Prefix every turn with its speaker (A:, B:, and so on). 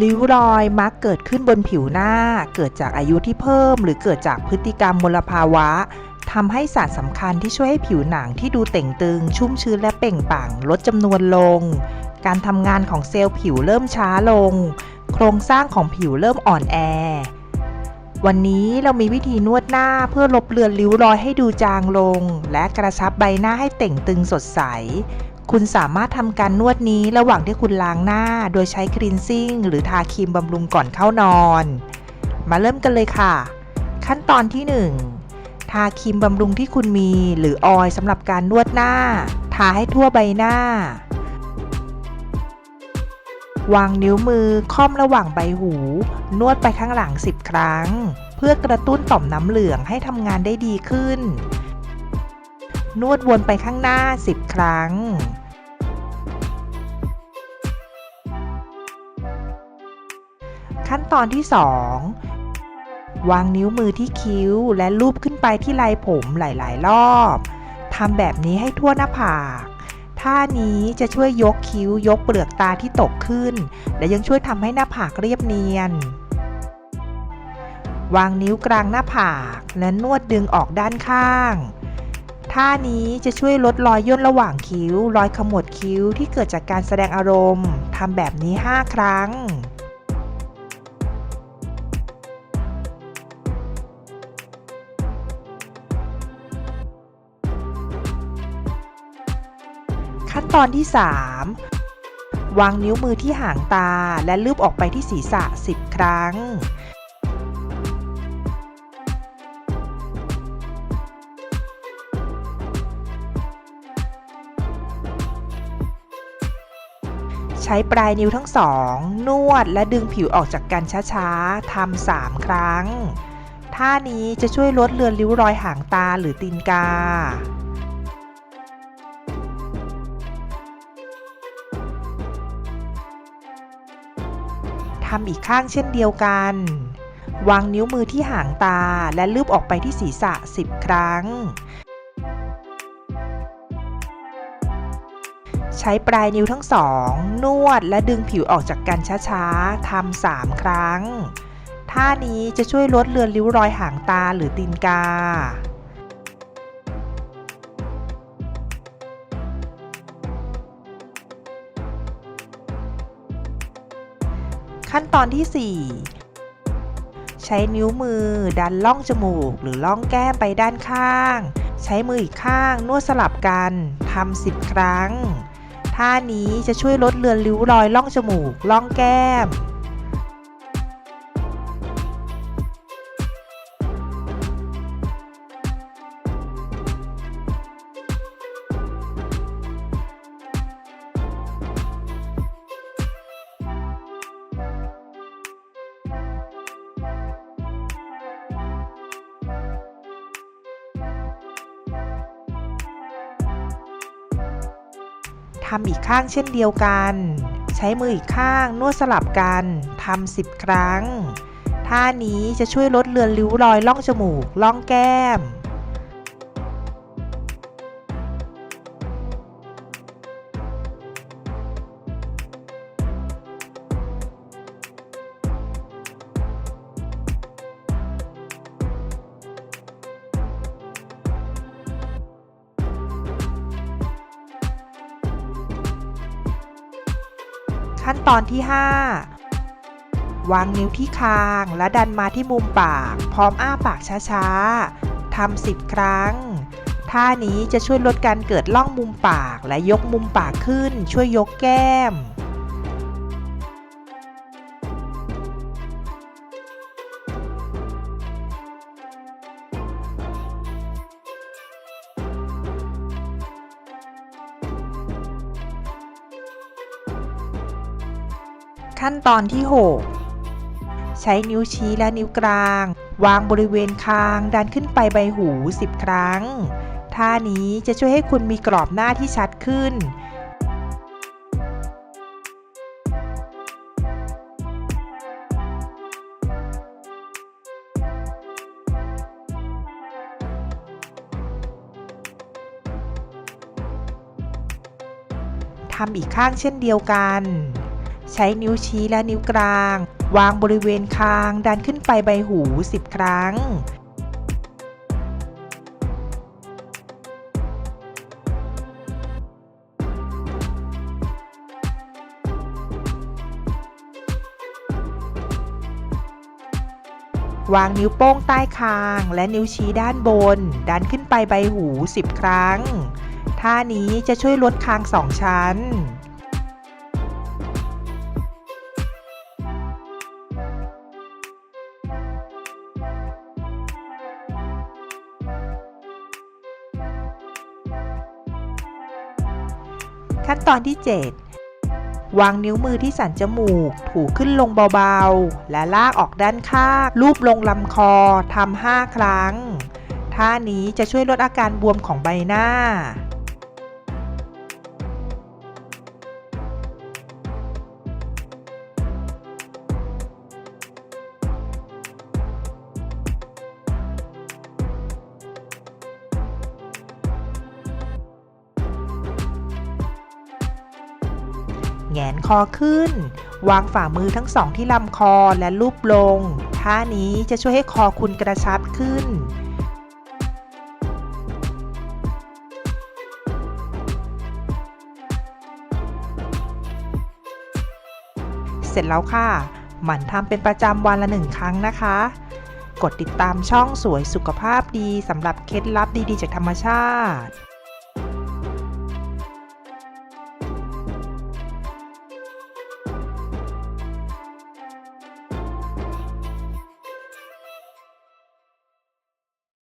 A: ริ้วรอยมักเกิดขึ้นบนผิวหน้า เกิดจากอายุที่เพิ่ม หรือเกิดจากพฤติกรรมมลภาวะทำให้สารสำคัญที่ช่วยให้ผิวหนังที่ดูเต่งตึง ชุ่มชื้นและเปล่งปลั่งลดจำนวนลง การทำงานของเซลล์ผิวเริ่มช้าลง โครงสร้างของผิวเริ่มอ่อนแอ วันนี้เรามีวิธีนวดหน้าเพื่อลบเลือนริ้วรอยให้ดูจางลง และกระชับใบหน้าให้เต่งตึงสดใส คุณสามารถทำการนวดนี้ระหว่างที่คุณล้างหน้า โดยใช้ครีนซิ่งหรือทาครีมบำรุงก่อนเข้านอน มาเริ่มกันเลยค่ะ ขั้นตอนที่ 1 ทาครีมบำรุงที่คุณมี หรือออยสำหรับการนวดหน้า ทาให้ทั่วใบหน้า วางนิ้วมือค่อมระหว่างใบหู นวดไปข้างหลัง 10 ครั้ง เพื่อกระตุ้นต่อมน้ำเหลืองให้ทำงานได้ดีขึ้นนวดวนไปข้างหน้า 10 ครั้ง ขั้นตอนที่ 2 วางนิ้วมือที่คิ้ว และลูบขึ้นไปที่ไหล่ผมหลาย ๆ รอบทำแบบนี้ให้ทั่วหน้าผากท่านี้จะช่วยยกคิ้วยกเปลือกตาที่ตกขึ้น และยังช่วยทำให้หน้าผากเรียบเนียน วางนิ้วกลางหน้าผากและนวดดึงออกด้านข้าง ท่านี้จะช่วยลดรอยย่นระหว่างคิ้ว รอยขมวดคิ้วที่เกิดจากการแสดงอารมณ์ทำแบบนี้ 5 ครั้ง ตอนที่ 3 วางนิ้วมือที่หางตาและลูบออกไปที่ศีรษะ 10 ครั้ง ใช้ปลายนิ้วทั้งสอง นวดและดึงผิวออกจากกันช้าๆทำสามครั้ง ท่านี้จะช่วยลดเลือนริ้วรอยหางตาหรือตีนกา ทำอีกข้างเช่นเดียวกัน วางนิ้วมือที่หางตาและลูบออกไปที่ศีรษะ 10 ครั้ง ใช้ปลายนิ้วทั้งสอง นวดและดึงผิวออกจากกันช้าๆทำสามครั้ง ท่านี้จะช่วยลดเลือนริ้วรอยหางตาหรือตีนกา ขั้นตอนที่ 4 ใช้นิ้วมือดันล่องจมูกหรือล่องแก้มไปด้านข้าง ใช้มืออีกข้างนวดสลับกันทำ10 ครั้ง ท่านี้จะช่วยลดเลือนริ้วรอยล่องจมูก ล่องแก้มำอีกข้างเช่นเดียวกัน ใช้มืออีกข้างนวดสลับกันทำ10 ครั้ง ท่านี้จะช่วยลดเลือนริ้วรอยล่องจมูก ล่องแก้ม ขั้นตอนที่ 5 วางนิ้วที่คางและดันมาที่มุมปาก พร้อมอ้าปากช้าๆทำ10 ครั้ง ท่านี้จะช่วยลดการเกิดล่องมุมปากและยกมุมปากขึ้น ช่วยยกแก้ม ขั้นตอนที่ 6 ใช้นิ้วชี้และนิ้วกลาง วางบริเวณคาง ดันขึ้นไปใบหู 10 ครั้ง ท่านี้จะช่วยให้คุณมีกรอบหน้าที่ชัดขึ้นทำอีกข้างเช่นเดียวกัน ใช้นิ้วชี้และนิ้วกลาง วางบริเวณคาง ดันขึ้นไปใบหู 10 ครั้ง วางนิ้วโป้งใต้คางและนิ้วชี้ด้านบน ดันขึ้นไปใบหู 10 ครั้ง ท่านี้จะช่วยลดคางสองชั้น ขั้นตอนที่ 7 วางนิ้วมือที่สันจมูก ถูขึ้นลงเบาๆ และลากออกด้านข้างลูบลงลำคอทำห้าครั้ง ท่านี้จะช่วยลดอาการบวมของใบหน้า แงนคอขึ้น วางฝ่ามือทั้งสองที่ลำคอและลูบลง ท่านี้จะช่วยให้คอคุณกระชับขึ้นเสร็จแล้วค่ะ หมั่นทำเป็นประจำวันละหนึ่งครั้งนะคะ กดติดตามช่องสวยสุขภาพดีสำหรับเคล็ดลับดีๆ จากธรรมชาติ